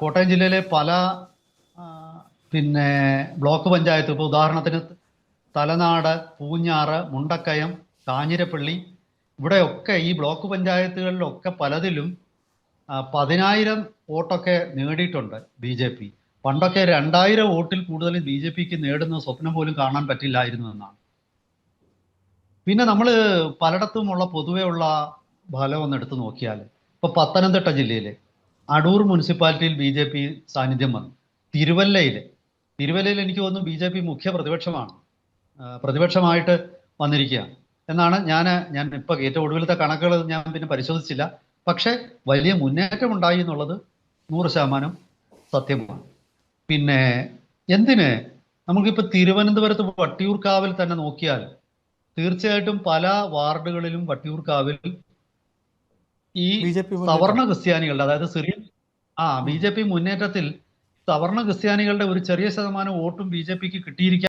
കോട്ടയം ജില്ലയിലെ പല പിന്നെ ബ്ലോക്ക് പഞ്ചായത്ത് ഇപ്പോൾ ഉദാഹരണത്തിന് തലനാട് പൂഞ്ഞാറ് മുണ്ടക്കയം കാഞ്ഞിരപ്പള്ളി ഇവിടെയൊക്കെ ഈ ബ്ലോക്ക് പഞ്ചായത്തുകളിലൊക്കെ പലതിലും പതിനായിരം വോട്ടൊക്കെ നേടിയിട്ടുണ്ട് ബി ജെ പി. പണ്ടൊക്കെ രണ്ടായിരം വോട്ടിൽ കൂടുതൽ ബി ജെ പിക്ക് നേടുന്ന സ്വപ്നം പോലും കാണാൻ പറ്റില്ലായിരുന്നു എന്നാണ്. പിന്നെ നമ്മൾ പലയിടത്തുമുള്ള പൊതുവെയുള്ള ഫലം ഒന്ന് എടുത്തു നോക്കിയാൽ ഇപ്പൊ പത്തനംതിട്ട ജില്ലയിലെ അടൂർ മുനിസിപ്പാലിറ്റിയിൽ ബി ജെ പി സാന്നിധ്യം വന്നു. തിരുവല്ലയിൽ തിരുവല്ലയിൽ എനിക്ക് തോന്നുന്നു ബി ജെ പി മുഖ്യ പ്രതിപക്ഷമാണ്. പ്രതിപക്ഷമായിട്ട് വന്നിരിക്കുകയാണ്. എന്നാണ് ഞാൻ ഞാൻ ഇപ്പൊ ഏറ്റവും ഒടുവിലത്തെ കണക്കുകൾ ഞാൻ പിന്നെ പരിശോധിച്ചില്ല. പക്ഷേ വലിയ മുന്നേറ്റം ഉണ്ടായി എന്നുള്ളത് നൂറ് ശതമാനം സത്യമാണ്. പിന്നെ എന്തിന്? നമുക്കിപ്പോൾ തിരുവനന്തപുരത്ത് വട്ടിയൂർക്കാവിൽ തന്നെ നോക്കിയാൽ തീർച്ചയായിട്ടും പല വാർഡുകളിലും വട്ടിയൂർക്കാവിൽ ഈ. സവർണ ക്രിസ്ത്യാനികളുടെ അതായത് സിറിയൻ ആ ബി ജെ പി മുന്നേറ്റത്തിൽ സവർണ ക്രിസ്ത്യാനികളുടെ ഒരു ചെറിയ ശതമാനം വോട്ടും ബി ജെ പിക്ക് കിട്ടിയിരിക്കാം